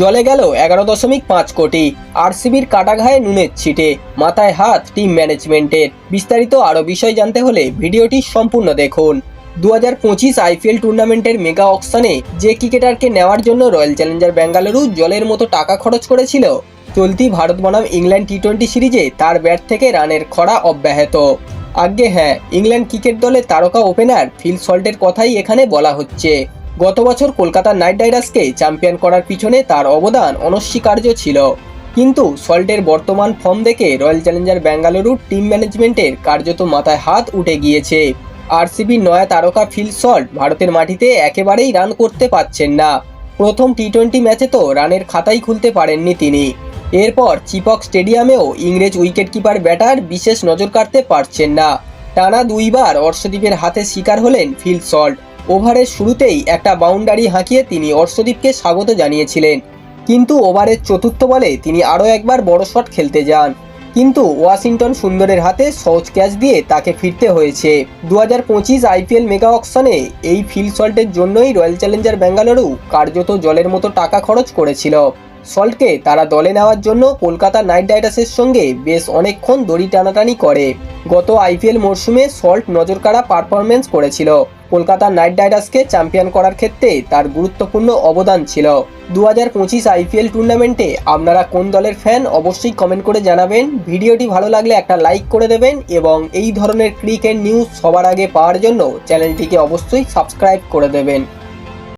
জলে গেল এগারো দশমিক পাঁচ কোটি। আরসিবির কাটাঘায়ে নুনের ছিটে, মাথায় হাত টিম ম্যানেজমেন্টের। বিস্তারিত আরও বিষয় জানতে হলে ভিডিওটি সম্পূর্ণ দেখুন। দু হাজার পঁচিশ আইপিএল টুর্নামেন্টের মেগা অকশনে যে ক্রিকেটারকে নেওয়ার জন্য রয়্যাল চ্যালেঞ্জার বেঙ্গালুরু জলের মতো টাকা খরচ করেছিল, চলতি ভারত বনাম ইংল্যান্ড টি টোয়েন্টি সিরিজে তার ব্যাট থেকে রানের খরা অব্যাহত। আজ্ঞে হ্যাঁ ইংল্যান্ড ক্রিকেট দলের তারকা ওপেনার ফিল সল্টের কথাই এখানে বলা হচ্ছে। গত বছর কলকাতা নাইট রাইডার্সকে চ্যাম্পিয়ন করার পিছনে তার অবদান অনস্বীকার্য ছিল। কিন্তু সল্টের বর্তমান ফর্ম দেখে রয়্যাল চ্যালেঞ্জার বেঙ্গালুরুর টিম ম্যানেজমেন্টের কার্যত মাথায় হাত উঠে গিয়েছে। আরসিবির নয়া তারকা ফিল সল্ট ভারতের মাটিতে একেবারেই রান করতে পারছেন না। প্রথম টি টোয়েন্টি ম্যাচে তো রানের খাতাই খুলতে পারেননি তিনি। এরপর চিপক স্টেডিয়ামেও ইংরেজ উইকেটকিপার ব্যাটার বিশেষ নজর কাটতে পারছেন না। টানা দুইবার অর্শদীপের হাতে শিকার হলেন ফিল সল্ট। ওভারের শুরুতেই একটা বাউন্ডারি হাঁকিয়ে তিনি অর্শদীপকে স্বাগত জানিয়েছিলেন। কিন্তু ওভারের চতুর্থ বলে তিনি আরও একবার বড় শট খেলতে যান। কিন্তু ওয়াশিংটন সুন্দরের হাতে সহজ ক্যাচ দিয়ে তাকে ফিরতে হয়েছে। দু হাজার পঁচিশ আইপিএল মেগা অকশনে এই ফিল্ড সল্টের জন্যই রয়্যাল চ্যালেঞ্জার বেঙ্গালুরু কার্যত জলের মতো টাকা খরচ করেছিল। সল্টকে তারা দলে নেওয়ার জন্য কলকাতা নাইট রাইডার্সের সঙ্গে বেশ অনেকক্ষণ দড়ি টানাটানি করে। গত আইপিএল মরশুমে সল্ট নজরকাড়া পারফরমেন্স করেছিল। কলকাতা নাইট রাইডার্সকে চ্যাম্পিয়ন করার ক্ষেত্রে তার গুরুত্বপূর্ণ অবদান ছিল। দু হাজার পঁচিশ আইপিএল টুর্নামেন্টে আপনারা কোন দলের ফ্যান অবশ্যই কমেন্ট করে জানাবেন। ভিডিওটি ভালো লাগলে একটা লাইক করে দেবেন এবং এই ধরনের ক্রিকেট নিউজ সবার আগে পাওয়ার জন্য চ্যানেলটিকে অবশ্যই সাবস্ক্রাইব করে দেবেন।